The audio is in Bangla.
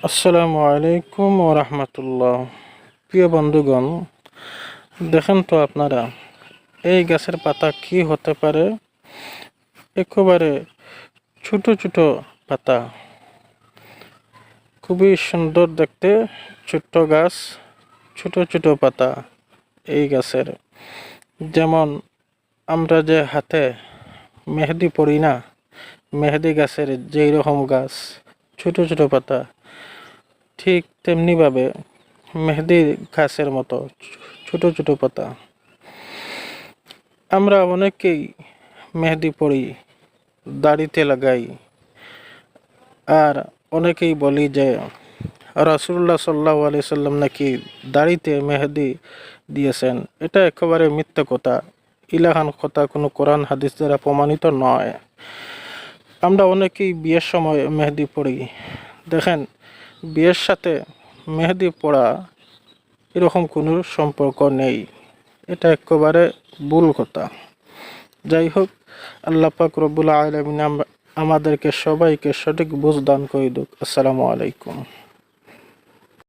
আসসালামু আলাইকুম ও রহমতুল্লাহ। প্রিয় বন্ধুগণ, দেখেন তো আপনারা, এই গাছের পাতা কি হতে পারে? একেবারে ছোট ছোট পাতা। খুবই সুন্দর দেখতে ছোট্ট গাছ, ছোট ছোট পাতা এই গাছের। যেমন আমরা যে হাতে মেহেদি পড়ি না, মেহেদি গাছের যেই রকম গাছ, ছোট ছোট পাতা ঠিক তেমনিভাবে মেহেদি ঘাসের মতো ছোট ছোট পাতা। আমরা অনেকেই মেহেদি পড়ি দাড়িতে লাগাই। আর অনেকেই বলি যে রাসুল্লাহ সাল্লাহ আলি সাল্লাম নাকি দাড়িতে মেহেদি দিয়েছেন। এটা একেবারে মিথ্যা কথা। ইলাহান কথা কোনো কোরআন হাদিস দ্বারা প্রমাণিত নয়। আমরা অনেকেই বিয়ের সময় মেহেদি পড়ি দেখেন বিয়ের সাথে মেহেদি পড়া এরকম কোনো সম্পর্ক নেই। এটা একেবারে ভুল কথা। যাই হোক, আল্লাহ পাক রব্বুল আলমিন আমাদেরকে সবাইকে সঠিক বুঝ দান করে দুক। আসসালামু আলাইকুম।